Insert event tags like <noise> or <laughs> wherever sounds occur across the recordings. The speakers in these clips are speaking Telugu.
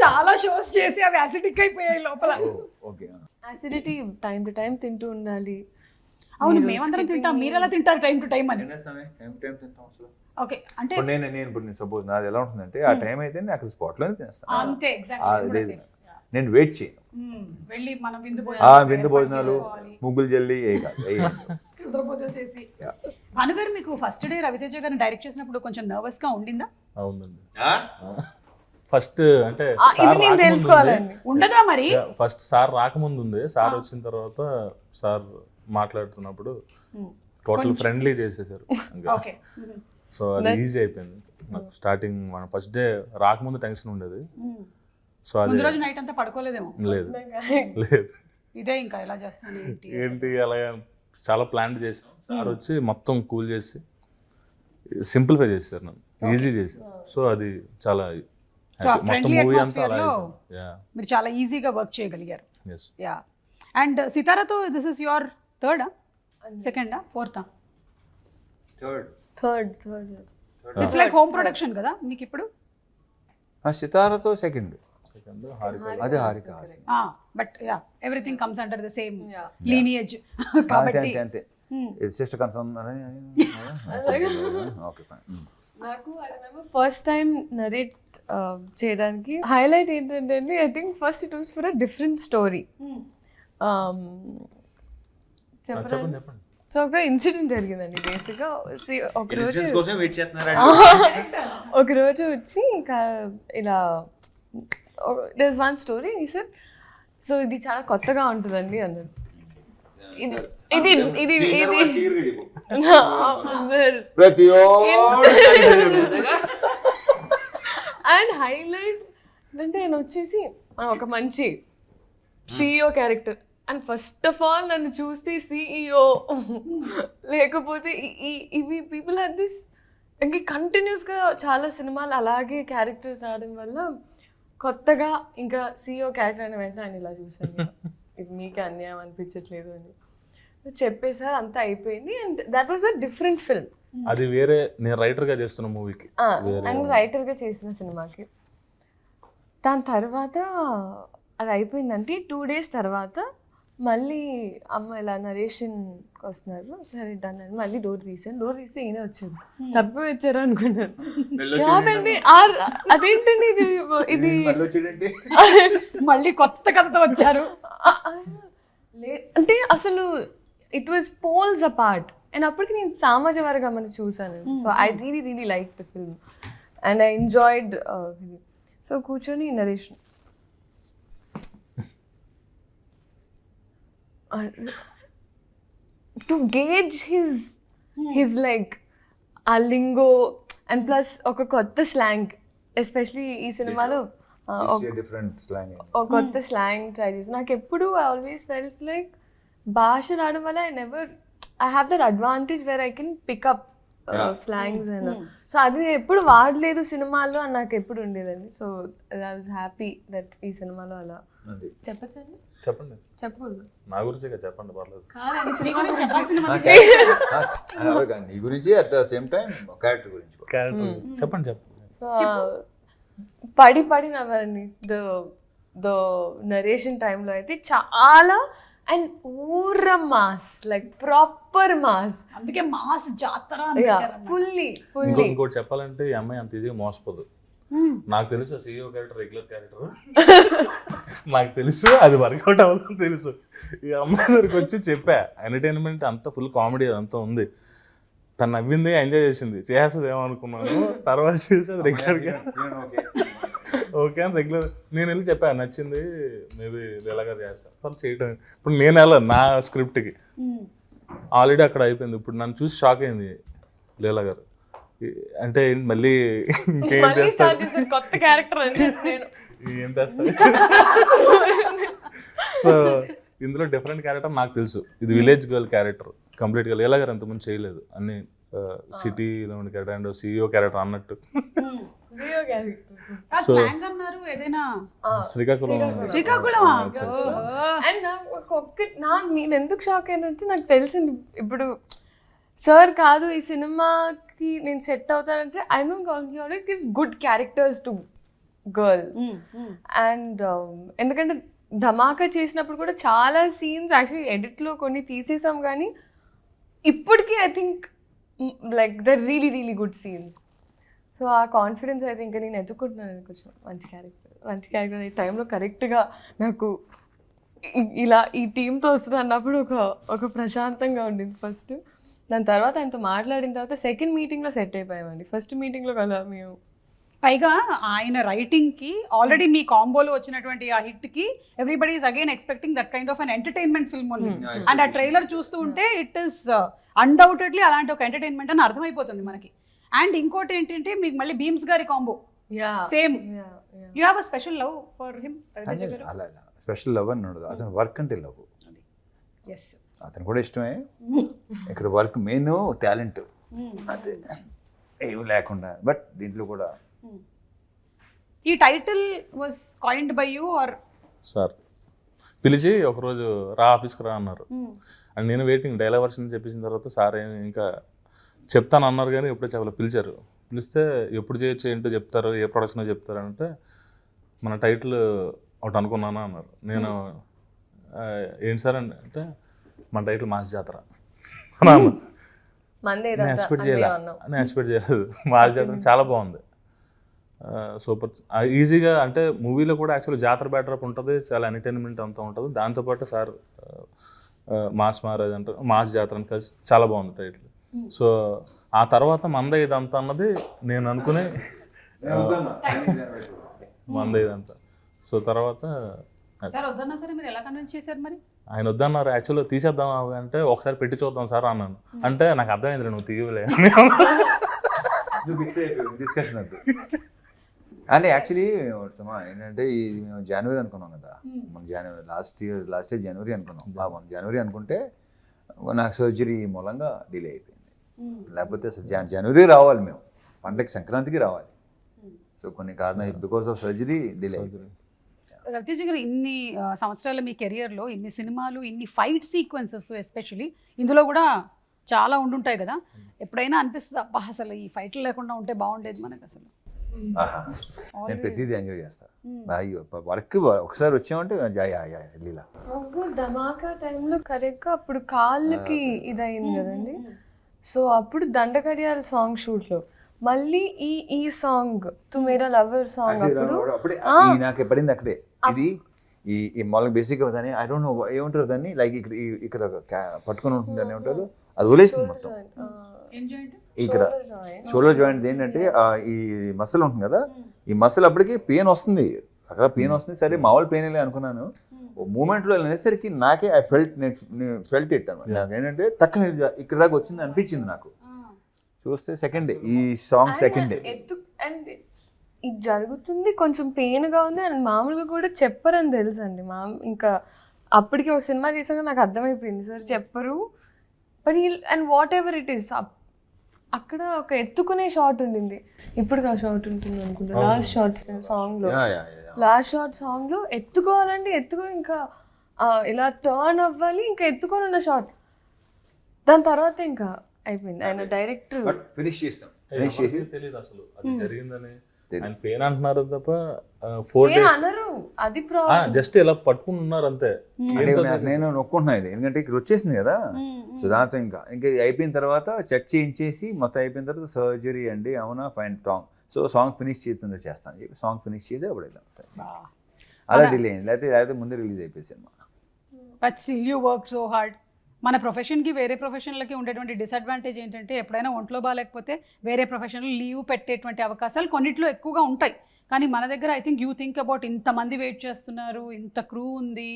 చాలా షోస్ చేసి అవి అసిడిక్ అయిపోయాయి లోపల. Okay acidity time to time తింటూ ఉండాలి. అవును మేమందరం తింటాం. మీరు ఎలా. తింటారు టైం టు టైం అని? ఓకే అంటే ఇప్పుడు నేను నేను ఇప్పుడు నేను సపోజ్ నాది ఎలా ఉంటుందంటే ఆ టైం అయితే నేను అక్కడ స్పాట్లోనే తినేస్తాను. అంతే. నేను వెయిట్ చేయను. వెళ్ళి మనం విందు భోజనాలు విందు భోజనాలు. ముగ్గులు జల్లి చేసి. భానుగారు మీకు ఫస్ట్ డే రవితేజ గారిని డైరెక్ట్ చేసినప్పుడు కొంచెం నర్వస్గా ఉండిందా? అవునండి. ఫస్ట్ అంటే ఆ, ఇది నేను తెలుసుకోవాలండి. ఉండదా మరి? ఫస్ట్ సార్ రాకముందు ఉంది సార్ వచ్చిన తర్వాత సార్ మాట్లాడుతున్నప్పుడు. టోటల్. ఫ్రెండ్లీ చేసేసారు. <laughs> ఓకే. సో అది ఈజీ అయిపోయింది. నాకు స్టార్టింగ్ మన ఫస్ట్ డే రాకముందు టెన్షన్ ఉండేది. సో అది రోజు నైట్ అంతా పడుకోలేదేమో? లేదు. లేదు. ఇదే ఇంకా ఎలా చేస్తాను ఏంటి? ఏంటి అలా చాలా ప్లాన్ చేసాం. సార్ వచ్చి మొత్తం కూల్ చేసి సింప్లిఫై చేశారు నన్ను. ఈజీ చేశారు. సో అది చాలా. మొత్తం మూవీ అంతా అలా మీరు చాలా ఈజీగా వర్క్ చేయగలిగారు. యా అండ్ సితారాతో దిస్ ఇస్ యువర్ థర్డా సెకండా ఫోర్తా third third third it's like home production కదా మీకు ఇప్పుడు ఆ సితారతో సెకండ్ సెకండ్ హారిక అదే Haarika but yeah everything comes under the same. Lineage కాబట్టి అంతే. ఇది సిస్టర్ కన్సర్న్ ఓకే ఫైన్ నాకు I remember first time narrate చేయడానికి హైలైట్ ఏంటంటే అండి I think first it was for a different story చెప్పండి సో ఒక ఇన్సిడెంట్ జరిగిందండి బేసిక్గా ఒక రోజు కోసం వెయిట్ చేస్తున్నారా? <laughs> ఒక రోజు వచ్చి ఇంకా ఇలా there one story sir so ఇది చాలా కొత్తగా ఉంటుందండి అన్నారు ఇది ఇది ఇది ఇది ప్రతి <laughs> అండ్ హైలైట్ అంటే ఆయన వచ్చేసి ఒక మంచి CEO character and first of all నన్ను చూస్తే సిఇఓ లేకపోతే ఈ- ఈ- ఇవి పీపుల్ హ్యావ్ దిస్ ఇంక కంటిన్యూస్గా చాలా సినిమాలు అలాగే క్యారెక్టర్స్ రావడం వల్ల కొత్తగా ఇంకా సిఇఓ క్యారెక్టర్ అయిన వెంటనే ఆయన ఇలా చూసాను ఇది మీకే అన్యాయం అనిపించట్లేదు అని. చెప్పేసారు అంతా అయిపోయింది and that was a different film అది వేరే నేను రైటర్గా చేస్తున్న మూవీకి అండ్ రైటర్గా చేసిన సినిమాకి. దాని తర్వాత అది అయిపోయిందంటే టూ డేస్ తర్వాత మళ్ళీ అమ్మ ఇలా నరేషన్కి వస్తున్నారు. సరే డన్ అని మళ్ళీ డోర్ తీసాను. డోర్ తీసి ఈయన వచ్చారు. తప్పి వచ్చారు అనుకున్నాను కాదండి ఆర్ అదేంటండి ఇది ఇది <laughs> మళ్ళీ కొత్త కథతో వచ్చారు. లే- అంటే అసలు it was poles apart and అప్పటికి నేను సామాజ వర్గం చూసాను so I really really like the film and I enjoyed so కూర్చొని narration to gauge his his like ఆ లింగో అండ్ ప్లస్ ఒక కొత్త స్లాంగ్ ఎస్పెషలీ ఈ సినిమాలో ఒక- ఒక కొత్త స్లాంగ్ ట్రై చేసి. నాకు ఎప్పుడు ఐ ఆల్వేస్ ఫెల్ట్ లైక్ భాష రావడం వల్ల I never I have that advantage where I can pick up slangs and so అది నేను ఎప్పుడు వాడలేదు సినిమాల్లో అని నాకు ఎప్పుడు ఉండేదండి. So I was happy that ఈ సినిమాలో అలా అది. చెప్పచ్చండి? చెప్పండి. చెప్పకూడదు. నా గురించే చెప్పండి పర్లేదు. కాదండి గురించి నీ గురించి at the same time character గురించి కూడా. క్యారెక్టర్ చెప్పండి చెప్పండి. సో పడి పడి నవ్వండి ద ద నరేషన్ టైంలో అయితే చాలా అండ్ ఊర మాస్ లైక్ ప్రాపర్ మాస్. అందుకే మాస్ జాతర. ఫుల్లీ ఫుల్లీ ఇంకోటి చెప్పాలంటే ఈ అమ్మాయి అంత ఈజీగా మోసపోదు. Hmm. నాకు తెలుసు సీఈఓ క్యారెక్టర్ రెగ్యులర్ క్యారెక్టర్ నాకు తెలుసు అది వర్కౌట్ అవ్వదని తెలుసు. ఈ అమ్మాయి దగ్గరికి వచ్చి చెప్పా ఎంటర్టైన్మెంట్ అంతా ఫుల్ కామెడీ అంతా ఉంది. తను నవ్వింది ఎంజాయ్ చేసింది. చేస్తుంది ఏమనుకున్నాను? తర్వాత చేసి అది రెగ్యులర్ నేను ఓకే. ఓకే అని రెగ్యులర్ నేను వెళ్ళి చెప్పాను నచ్చింది మేబీ లీలాగా చేస్తాను వాళ్ళు చేయటం ఇప్పుడు నేను వెళ్ళాను నా స్క్రిప్ట్కి Hmm. ఆల్రెడీ అక్కడ అయిపోయింది. ఇప్పుడు నన్ను చూసి షాక్ అయింది లీలా గారు. అంటే ఏంటి మళ్ళీ ఇంకేం చేశారు కొత్త క్యారెక్టర్ ఏం చేస్తారు సో ఇందులో డిఫరెంట్ క్యారెక్టర్ నాకు తెలుసు. ఇది విలేజ్ గర్ల్ క్యారెక్టర్ కంప్లీట్గా లీలా గారు అంతకుముందు చేయలేదు. అన్ని సిటీలో ఉండే క్యారెక్టర్ అండ్ సీఈఓ క్యారెక్టర్ అన్నట్టు. Hmm. ఏదైనా? శ్రీకాకుళం. నేను ఎందుకు షాక్ అయినంటే నాకు తెలిసింది. ఇప్పుడు సార్ కాదు ఈ సినిమాకి నేను set అవుతానంటే I know he always gives good characters to girls and ఎందుకంటే ధమాకా చేసినప్పుడు కూడా చాలా సీన్స్ యాక్చువల్లీ ఎడిట్లో కొన్ని తీసేసాం కానీ ఇప్పటికీ I think like the really really good scenes so uh confidence అయితే ఇంకా నేను ఎత్తుకుంటున్నాను కొంచెం మంచి క్యారెక్టర్ మంచి క్యారెక్టర్ ఈ టైంలో కరెక్ట్గా నాకు ఇలా ఈ టీంతో వస్తుంది అన్నప్పుడు ఒక ఒక ప్రశాంతంగా ఉండింది ఫస్ట్ దాని తర్వాత ఆయనతో మాట్లాడిన తర్వాత సెకండ్ మీటింగ్లో సెట్ అయిపోయామండి. ఫస్ట్ మీటింగ్లో కదా మేము. పైగా ఆయన రైటింగ్కి ఆల్రెడీ మీ కాంబోలో వచ్చినటువంటి ఆ హిట్కి everybody is again expecting that kind of an entertainment film only. And ఆ ట్రైలర్ చూస్తూ ఉంటే ఇట్ ఇస్ అన్డౌటెడ్లీ అలాంటి ఒక ఎంటర్టైన్మెంట్ అని అర్థమైపోతుంది మనకి. అండ్ ఇంకోటి ఏంటంటే మీకు మళ్ళీ బీమ్స్ గారి combo yeah same you have a special love for him అలా స్పెషల్ లవ్ అని ఉండదు. అతను వర్క్ అంటే లవ్ ఎస్ అతను కూడా ఇష్టమే. ఇక్కడ వర్క్ మెయిన్ టాలెంట్. అదే. ఏమి లేకుండా. బట్ దీంట్లో కూడా ఈ title was coined by you are sir పిలిచి ఒకరోజు రా ఆఫీస్కి రా అన్నారు. అండ్ నేను వెయిటింగ్ డైలాగ్ వర్షన్ చెప్పేసిన తర్వాత సార్ ఇంకా చెప్తాను అన్నారు కానీ ఎప్పుడే చెప్పలేదు పిలిచారు. పిలిస్తే ఎప్పుడు చేయొచ్చు ఏంటో చెప్తారు ఏ ప్రొడక్షన్ చెప్తారు అంటే మన టైటిల్ ఒకటి అనుకున్నాను అన్నారు. నేను "ఆ, ఏంటి సార్ అంటే మన టైటిల్ మాస్ జాతర. నేను ఇదంతా ఎక్స్పెక్ట్ అంతే చేయలే. అన్నాం నేను ఎక్స్పెక్ట్ చేయలేదు. మాస్ జాతర చాలా బాగుంది. సూపర్. ఈజీగా అంటే మూవీలో కూడా యాక్చువల్లీ జాతర బ్యాటరప్ ఉంటుంది చాలా ఎంటర్టైన్మెంట్ అంతా ఉంటుంది. దాంతోపాటు సార్ మాస్ మహారాజ్ అంటారు మాస్ జాతర అని కలిసి చాలా బాగుంది టైటిల్. సో ఆ తర్వాత మంద ఇదంతా అన్నది నేను అనుకునే మంద ఇదంతా. సో తర్వాత ఆయన వద్దన్నారు యాక్చువల్గా తీసేద్దాం అంటే ఒకసారి పెట్టి చూద్దాం సార్ అన్నాను. అంటే నాకు అర్థమైంది నువ్వు తీయలే డిస్కషన్ వద్దు అంటే యాక్చువల్లీ ఏంటంటే ఈ మేము జనవరి అనుకున్నాం కదా. మన జనవరి లాస్ట్ ఇయర్ లాస్ట్ ఇయర్ జనవరి అనుకున్నాం. మనం జనవరి అనుకుంటే నాకు సర్జరీ మూలంగా డిలే అయిపోయింది. లేకపోతే అసలు జనవరి రావాలి మేము. పండగకి సంక్రాంతికి రావాలి. సో కొన్ని కారణాలు బికాస్ ఆఫ్ సర్జరీ డిలే అయిపోయింది. రవితేజ గారు ఇన్ని సంవత్సరాల మీ కెరియర్లో ఇన్ని సినిమాలు ఇన్ని ఫైట్ సీక్వెన్సెస్ ఎస్పెషలీ ఇందులో కూడా చాలా ఉండుంటాయి కదా. ఎప్పుడైనా అనిపిస్తుంది అబ్బా అసలు ఈ ఫైట్లు లేకుండా ఉంటే బాగుండేది మనకు అసలు. నేను. ప్రతిదీ ఎంజాయ్ చేస్తాను Hmm. వర్క్ ఒకసారి వచ్చామంటే లీలా. ధమాకా టైంలో కరెక్ట్గా అప్పుడు కాళ్ళకి ఇదయింది కదండి. సో అప్పుడు దండకడియాల సాంగ్ షూట్లో మళ్ళీ ఈ ఈ సాంగ్ తు మేరా లవర్ సాంగ్ అప్పుడు అప్పుడే ఆ. ఈ నాకు పడింది అక్కడే? ఇది ఈ ఈ మామూలుగా బేసిక్గా దాన్ని ఐ డోంట్ నో ఏమంటారు దాన్ని? లైక్ ఇక్కడ ఇక్కడ పట్టుకొని ఉంటుంది దాన్ని ఏమంటారు? అది వదిలేసింది మొత్తం. ఇక్కడ షోల్డర్ జాయింట్ ఏంటంటే ఆ ఈ మసిల్ ఉంటుంది కదా? ఈ మసిల్ అప్పటికి పెయిన్ వస్తుంది. అక్కడ పెయిన్ వస్తుంది. సరే మామూలు పెయిన్ అనుకున్నాను. ఓ మూమెంట్లో అనేసరికి నాకే ఐ ఫెల్ట్ నేను ఫెల్ట్ ఇట్ అనమాట. నాకు ఏంటంటే టక్కన ఇక్కడ దాకా వచ్చింది అనిపించింది నాకు. చూస్తే సెకండ్ డే ఈ సాంగ్ సెకండ్ డే ఎత్తు అండ్ ఇది జరుగుతుంది కొంచెం పెయిన్గా ఉంది అండ్ మామూలుగా కూడా చెప్పరని తెలుసు అండి మా ఇంకా అప్పటికి ఒక సినిమా చేసాక నాకు అర్థమైపోయింది. సార్ చెప్పరు. బట్ ఈ and whatever it is అక్కడ ఒక ఎత్తుకునే షాట్ ఉండింది. ఇప్పుడు ఆ షాట్ ఉంటుంది అనుకుంటా. లాస్ట్ షార్ట్ సాంగ్లో లాస్ట్ షార్ట్ సాంగ్లో ఎత్తుకోవాలంటే ఎత్తుకో ఇంకా ఇలా టర్న్ అవ్వాలి ఇంకా ఎత్తుకొని ఉన్న షాట్ దాని తర్వాత ఇంకా అయిపోయింది ఆయన డైరెక్ట్ బట్ ఫినిష్ చేస్తాం. ఫినిష్ చేసి తెలియదు అసలు. అది జరిగిందని. తెలీదు. ఆయన పెయిన్ అంటున్నారు తప్ప ఫోర్ అది జస్ట్ ఇలా పట్టుకుని ఉన్నారు అంతే. నాకు- నేను నొక్కుంటున్నా ఇది. ఎందుకంటే ఇక్కడ వచ్చేసింది కదా. సో దాంతో ఇంకా. ఇంకా అయిపోయిన తర్వాత చెక్ చేయించేసి మొత్తం అయిపోయిన తర్వాత సర్జరీ అండి అవునా fine song so song finish చేస్తుందో చేస్తాను. చెప్పి సాంగ్ ఫినిష్ చేసి అప్పుడు వెళ్ళాం అలా డిలే అయింది. లేకపోతే లేకపోతే ముందు రిలీజ్ అయిపోయింది cinema. But still you work so hard మన ప్రొఫెషన్కి వేరే ప్రొఫెషన్లకి ఉండేటువంటి డిసడ్వాంటేజ్ ఏంటంటే ఎప్పుడైనా ఒంట్లో బాగాలేకపోతే వేరే ప్రొఫెషన్లో లీవ్ పెట్టేటువంటి అవకాశాలు కొన్నిట్లో ఎక్కువగా ఉంటాయి. కానీ మన దగ్గర I think you think about ఇంతమంది వెయిట్ చేస్తున్నారు ఇంత క్రూ ఉంది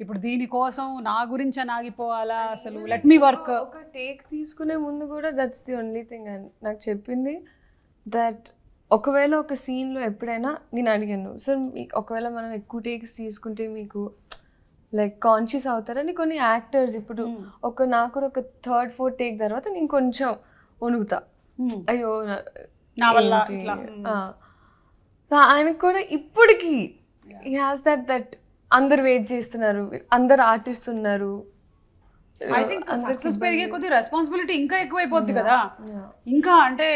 ఇప్పుడు దీనికోసం నా గురించి అని ఆగిపోవాలా అసలు? లెట్ మీ వర్క్ ఒక టేక్ తీసుకునే ముందు కూడా that's the only thing and నాకు చెప్పింది. దట్ ఒకవేళ ఒక సీన్లో ఎప్పుడైనా నేను అడిగాను సార్ ఒకవేళ మనం ఎక్కువ టేక్స్ తీసుకుంటే మీకు లైక్ కాన్షియస్ అవుతారని కొన్ని యాక్టర్స్ ఇప్పుడు ఒక నాకు కూడా ఒక థర్డ్ ఫోర్త్ టేక్ తర్వాత నేను కొంచెం అయ్యో నా- వల్ల ఏంటి? ఇట్లా ఆ. సో ఆయనకు కూడా ఇప్పటికీ హాస్ దట్ దట్ అందరు వెయిట్ చేస్తున్నారు. అందరు ఆర్టిస్ట్ ఉన్నారు. ఐ థింక్ సక్సెస్ పెరిగే కొద్ది రెస్పాన్సిబిలిటీ ఇంకా ఎక్కువైపోద్ది కదా. ఇంకా అంటే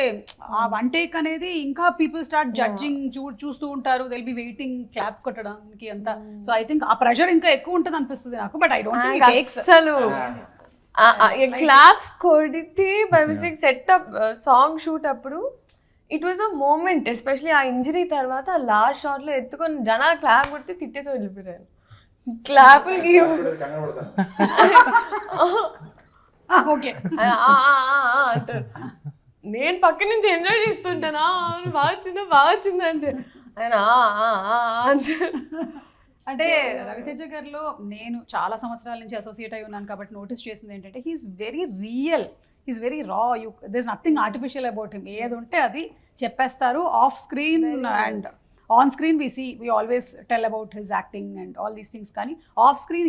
ఆ వన్ టేక్ అనేది ఇంకా పీపుల్ స్టార్ట్ జడ్జింగ్ చూ చూస్తూ ఉంటారు. దిల్ బి వెయిటింగ్ క్లాప్ కొట్టడానికి అంత. సో ఐ థింక్ ఆ ప్రెషర్ ఇంకా ఎక్కువ ఉంటుంది అనిపిస్తుంది నాకు. బట్ ఐ డోంట్ థింక్ అసలు క్లాప్స్ కొడితే by mistake set up song shoot అప్పుడు it was a moment especially ఆ ఇంజరీ తర్వాత లాస్ట్ షాట్లో ఎత్తుకొని జనాలు క్లాప్ కొడితే తిట్టేసి వెళ్ళిపోయారు. క్లాపులకి ఓకే. అంటారు. నేను పక్క నుంచి ఎంజాయ్ చేస్తుంటానా? అవును, బాగా వచ్చిందా? బాగా వచ్చిందా అంటే. ఆయన "ఆ, ఆ, ఆ" ఆ" అంటారు. అంటే రవితేజ గారిలో నేను చాలా సంవత్సరాల నుంచి అసోసియేట్ అయి ఉన్నాను కాబట్టి నోటీస్ చేసింది ఏంటంటే he is very real he's very raw you this nothing artificial about him ఏది ఉంటే అది చెప్పేస్తారు off screen and on screen we see we always tell about his acting and all these things కానీ ఆఫ్ స్క్రీన్